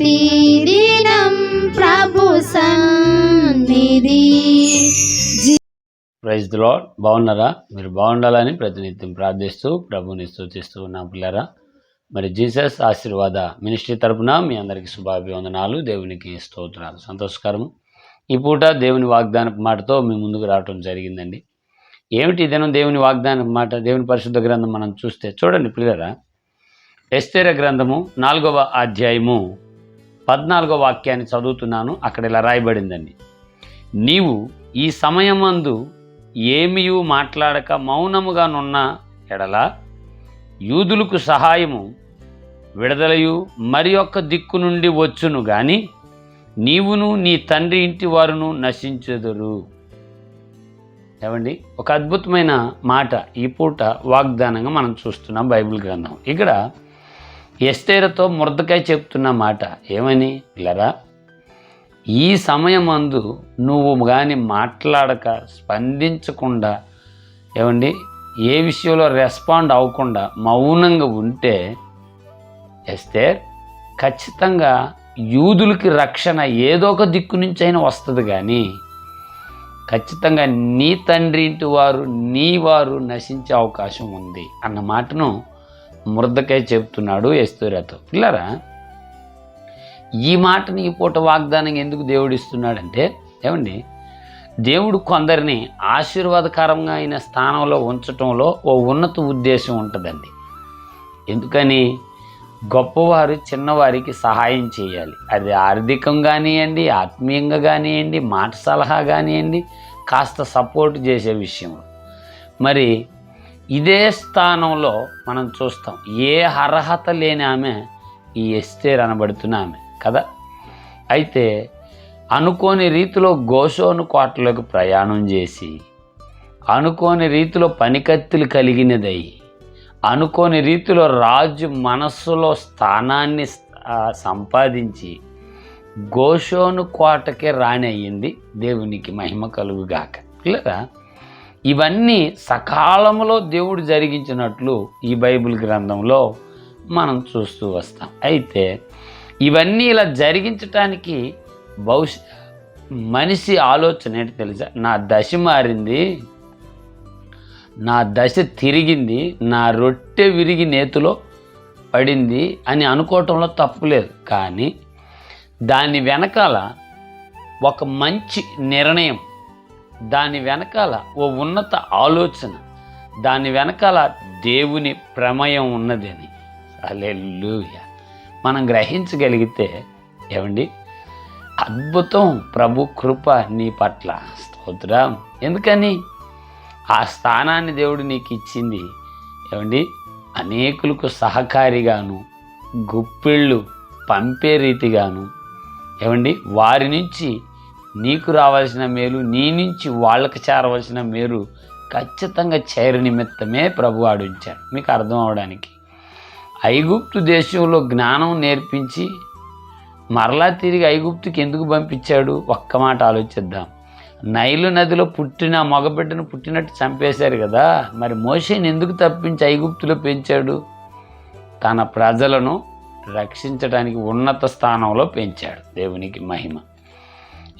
ప్రతిదినం ప్రభు సన్నిధి. Praise lord బాగున్నారా? మీరు బాగుండాలని ప్రతినిత్యం ప్రార్థిస్తూ ప్రభుని సూచిస్తూ ఉన్నాం పిల్లరా. మరి జీసస్ ఆశీర్వాద మినిస్ట్రీ తరపున మీ అందరికీ శుభాభివందనాలు దేవునికి స్తోత్రాలు. సంతోషకరము. ఈ పూట దేవుని వాగ్దాన మాటతో మీ ముందుకు రావటం జరిగిందండి. ఏమిటి ఇదేనం దినం దేవుని వాగ్దాన మాట? దేవుని పరిశుద్ధ గ్రంథం మనం చూస్తే చూడండి పిల్లరా. ఎస్తేర గ్రంథము నాలుగవ అధ్యాయము. పద్నాలుగో వాక్యాన్ని చదువుతున్నాను అక్కడ ఇలా రాయబడిందండి. నీవు ఈ సమయమందు ఏమియూ మాట్లాడక మౌనముగానున్న ఎడల యూదులకు సహాయము విడుదలయు మరి ఒక్క దిక్కు నుండి వచ్చును గాని నీవును నీ తండ్రి ఇంటి వారును నశించెదరు. ఏమండి? ఒక అద్భుతమైన మాట ఈ పూట వాగ్దానంగా మనం చూస్తున్నాం బైబిల్ గ్రంథం. ఇక్కడ ఎస్తేరతో మురదకాయ చెప్తున్న మాట ఏమని పిల్లరా? ఈ సమయమందు నువ్వు కానీ మాట్లాడక స్పందించకుండా ఏమండి ఏ విషయంలో రెస్పాండ్ అవ్వకుండా మౌనంగా ఉంటే ఎస్తేర్ ఖచ్చితంగా యూదులకి రక్షణ ఏదో ఒక దిక్కు నుంచి అయినా వస్తుంది కానీ ఖచ్చితంగా నీ తండ్రి ఇంటి వారు నీ వారు నశించే అవకాశం ఉంది అన్న మాటను మురదకాయ చెప్తున్నాడు ఎస్తూరతో పిల్లరా ఈ మాటని ఈ పూట వాగ్దానం ఎందుకు దేవుడు ఇస్తున్నాడంటే ఏమండి దేవుడు కొందరిని ఆశీర్వాదకరంగా అయిన స్థానంలో ఉంచటంలో ఓ ఉన్నత ఉద్దేశం ఉంటుందండి. ఎందుకని గొప్పవారు చిన్నవారికి సహాయం చేయాలి. అది ఆర్థికం కానివ్వండి ఆత్మీయంగా కానివ్వండి మాట సలహా కానివ్వండి కాస్త సపోర్ట్ చేసే విషయంలో మరి ఇదే స్థానంలో మనం చూస్తాం. ఏ అర్హత లేని ఆమె ఈ ఎస్తేర్ అనబడుతున్న ఆమె కదా? అయితే అనుకోని రీతిలో గోషోను కోటలోకి ప్రయాణం చేసి అనుకోని రీతిలో పనికత్తులు కలిగినదై అనుకోని రీతిలో రాజు మనస్సులో స్థానాన్ని సంపాదించి గోషోను కోటకే రాణి అయ్యింది దేవునికి మహిమ కలుగుగాక. లేదా ఇవన్నీ సకాలంలో దేవుడు జరిగించినట్లు ఈ బైబిల్ గ్రంథంలో మనం చూస్తూ వస్తాం. అయితే ఇవన్నీ ఇలా జరిగించటానికి భవిష్య మనిషి ఆలోచన ఏంటి తెలుసా? నా దశ మారింది నా దశ తిరిగింది నా రొట్టె విరిగి నేతిలో పడింది అని అనుకోవటంలో తప్పులేదు కానీ దాని వెనకాల ఒక మంచి నిర్ణయం దాని వెనకాల ఓ ఉన్నత ఆలోచన దాని వెనకాల దేవుని ప్రమేయం ఉన్నదని. అలెల్లుయ మనం గ్రహించగలిగితే ఏమండి? అద్భుతం ప్రభు కృప నీ పట్ల. స్తోత్రం. ఎందుకని? ఆ స్థానాన్ని దేవుడు నీకు ఇచ్చింది ఏమండి? అనేకులకు సహకారిగాను గుప్పిళ్ళు పంపే రీతిగాను. ఏమండి? వారి నుంచి నీకు రావాల్సిన మేలు నీ నుంచి వాళ్ళకి చేరవలసిన మేలు ఖచ్చితంగా చేరు నిమిత్తమే ప్రభు ఆడించాడు. మీకు అర్థం అవడానికి. ఐగుప్తు దేశంలో జ్ఞానం నేర్పించి మరలా తిరిగి ఐగుప్తుకి ఎందుకు పంపించాడు? ఒక్క మాట ఆలోచిద్దాం. నైలు నదిలో పుట్టిన మగబిడ్డను పుట్టినట్టు చంపేశారు కదా. మరి మోషేని ఎందుకు తప్పించి ఐగుప్తులో పెంచాడు? తన ప్రజలను రక్షించడానికి ఉన్నత స్థానంలో పెంచాడు దేవునికి మహిమ.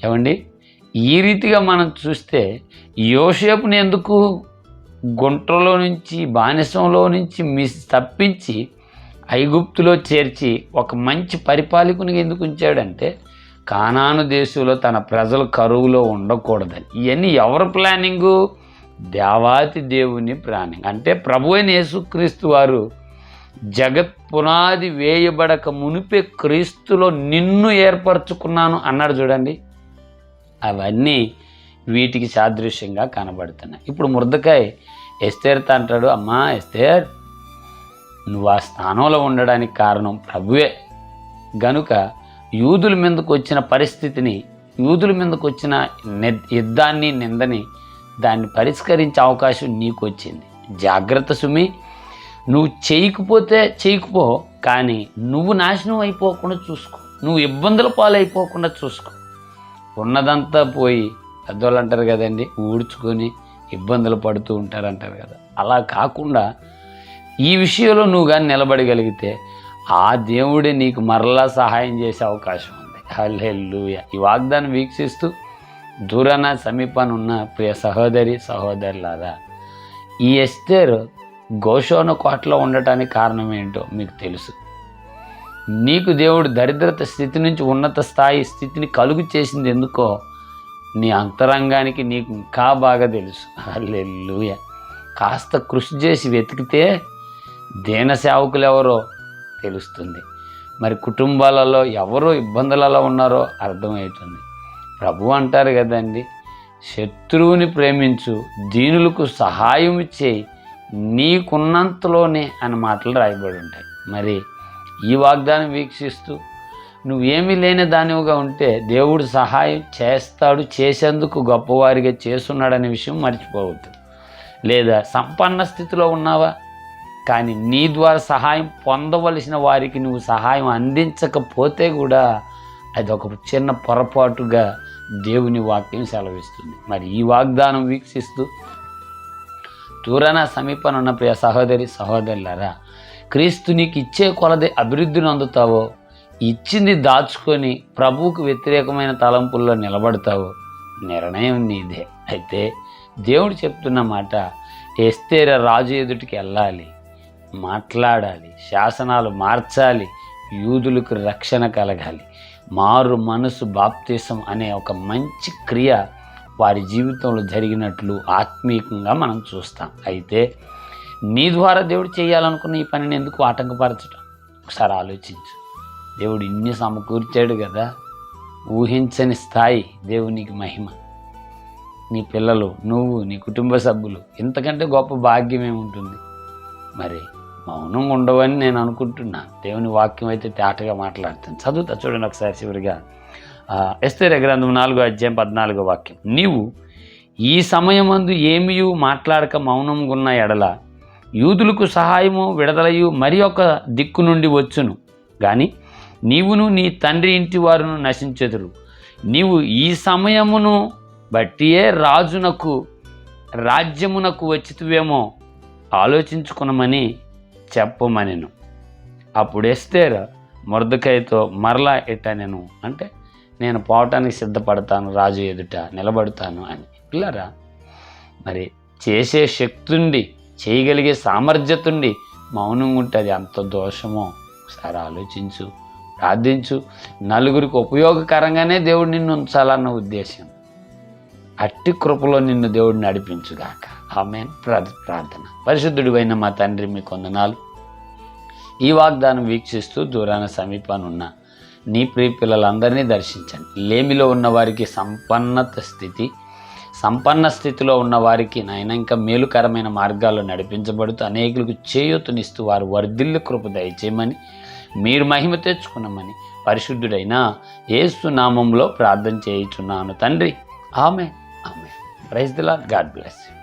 ఏమండి? ఈ రీతిగా మనం చూస్తే యోసేపుని ఎందుకు గుంట్రలో నుంచి బానిసంలో నుంచి మిస్ తప్పించి ఐగుప్తులో చేర్చి ఒక మంచి పరిపాలకునికి ఎందుకు ఉంచాడంటే కానాను దేశంలో తన ప్రజలు కరువులో ఉండకూడదని. ఇవన్నీ ఎవరి ప్లానింగు? దేవాతి దేవుని ప్లానింగ్. అంటే ప్రభు అయిన యేసుక్రీస్తు వారు జగత్ పునాది వేయబడక మునిపే క్రీస్తులో నిన్ను ఏర్పరచుకున్నాను అన్నాడు చూడండి. అవన్నీ వీటికి సాదృశ్యంగా కనబడుతున్నాయి. ఇప్పుడు మురదకాయ ఎస్తేర్త అంటాడు అమ్మా ఎస్తేర్ నువ్వు ఆ స్థానంలో ఉండడానికి కారణం ప్రభువే. గనుక యూదుల మీదకు వచ్చిన పరిస్థితిని యూదుల మీదకు వచ్చిన యుద్ధాన్ని నిందని దాన్ని పరిష్కరించే అవకాశం నీకు వచ్చింది. జాగ్రత్త సుమి నువ్వు చేయకపోతే చేయకపో కానీ నువ్వు నాశనం అయిపోకుండా చూసుకో. నువ్వు ఇబ్బందుల పాలైపోకుండా చూసుకో. ఉన్నదంతా పోయి పెద్దవాళ్ళు అంటారు కదండి ఊడ్చుకొని ఇబ్బందులు పడుతూ ఉంటారు అంటారు కదా. అలా కాకుండా ఈ విషయంలో నువ్వు కానీ నిలబడగలిగితే ఆ దేవుడే నీకు మరలా సహాయం చేసే అవకాశం ఉంది. హల్లెల్లుయ ఈ వాగ్దానం వీక్షిస్తూ దూరాన సమీపాన్ని ఉన్న ప్రియ సహోదరి సహోదరులారా ఈ ఎస్టేర్ గోషోన కోటలో ఉండటానికి కారణం ఏంటో మీకు తెలుసు. నీకు దేవుడు దరిద్రత స్థితి నుంచి ఉన్నత స్థాయి స్థితిని కలుగు చేసింది ఎందుకో నీ అంతరంగానికి నీకు ఇంకా బాగా తెలుసు. అల్లెల్లుయ కాస్త కృషి చేసి వెతికితే దేన సేవకులు ఎవరో తెలుస్తుంది. మరి కుటుంబాలలో ఎవరు ఇబ్బందులలో ఉన్నారో అర్థమవుతుంది. ప్రభు అంటారు కదండి శత్రువుని ప్రేమించు దీనులకు సహాయం చేయి నీకున్నంతలోనే అని మాటలు రాయబడి ఉంటాయి. మరి ఈ వాగ్దానం వీక్షిస్తూ నువ్వేమీ లేని దానివిగా ఉంటే దేవుడు సహాయం చేస్తాడు చేసేందుకు గొప్పవారిగా చేస్తున్నాడనే విషయం మర్చిపోవద్దు. లేదా సంపన్న స్థితిలో ఉన్నావా? కానీ నీ ద్వారా సహాయం పొందవలసిన వారికి నువ్వు సహాయం అందించకపోతే కూడా అది ఒక చిన్న పొరపాటుగా దేవుని వాక్యం సెలవిస్తుంది. మరి ఈ వాగ్దానం వీక్షిస్తూ దూరాన సమీపనున్న ప్రియ సహోదరి సహోదరులరా క్రీస్తు నీకు ఇచ్చే కొలది అభివృద్ధిని అందుతావో ఇచ్చింది దాచుకొని ప్రభువుకు వ్యతిరేకమైన తలంపుల్లో నిలబడతావో నిర్ణయం నీదే. అయితే దేవుడు చెప్తున్న మాట ఎస్తేర రాజు ఎదుటికి వెళ్ళాలి మాట్లాడాలి శాసనాలు మార్చాలి యూదులకు రక్షణ కలగాలి. మారు మనసు బాప్తీసం అనే ఒక మంచి క్రియ వారి జీవితంలో జరిగినట్లు ఆత్మీయంగా మనం చూస్తాం. అయితే నీ ద్వారా దేవుడు చేయాలనుకున్న ఈ పనిని ఎందుకు ఆటంకపరచడం ఒకసారి ఆలోచించు. దేవుడు ఇన్ని సమకూర్చాడు కదా ఊహించని స్థాయి దేవునికి మహిమ. నీ పిల్లలు నువ్వు నీ కుటుంబ సభ్యులు ఇంతకంటే గొప్ప భాగ్యం ఏముంటుంది? మరి మౌనంగా ఉండవని నేను అనుకుంటున్నా. దేవుని వాక్యం అయితే తేటగా మాట్లాడుతుంది. చదువుతా చూడండి ఒకసారి చివరిగా. ఎస్తేర గ్రంథం నాలుగో అధ్యాయం పద్నాలుగో వాక్యం. నీవు ఈ సమయమందు ఏమియు మాట్లాడక మౌనంగా ఉన్న ఎడల యూదులకు సహాయము విడదలయు మరి ఒక దిక్కు నుండి వచ్చును. కానీ నీవును నీ తండ్రి ఇంటి వారును నశించెదురు. నీవు ఈ సమయమును బట్టియే రాజునకు రాజ్యమునకు వచ్చితువేమో ఆలోచించుకునమని చెప్పమనెను. అప్పుడు ఎస్తేర్ మొర్దకాయతో మరలా ఎట్టనెను అంటే నేను పోవటానికి సిద్ధపడతాను రాజు ఎదుట నిలబడతాను అని. పిల్లరా మరి చేసే శక్తుండి చేయగలిగే సామర్థ్యతుండి మౌనంగా ఉంటుంది అంత దోషమో? ఒకసారి ఆలోచించు ప్రార్థించు. నలుగురికి ఉపయోగకరంగానే దేవుడు నిన్ను ఉంచాలన్న ఉద్దేశం. అట్టి కృపలో నిన్ను దేవుడు నడిపించుగాక. ఆమె ప్రార్థన. పరిశుద్ధుడు అయిన మా తండ్రి మీ కొందనాలు. ఈ వాగ్దానం వీక్షిస్తూ దూరాన సమీపాన్ని ఉన్న నీ ప్రియ పిల్లలందరినీ దర్శించండి. లేమిలో ఉన్న వారికి సంపన్నత స్థితి సంపన్న స్థితిలో ఉన్న వారికి నాయన ఇంకా మేలుకరమైన మార్గాల్లో నడిపించబడుతూ అనేకులకు చేయూతనిస్తూ వారు వర్ధిల్లు కృప దయచేయమని మీరు మహిమ తెచ్చుకున్నామని పరిశుద్ధుడైన ఏసు నామంలో ప్రార్థన చేయుచున్నాను. తండ్రి ఆమె ఆమె ప్రైజ్ దిలా గాడ్ బ్లెస్ యూ.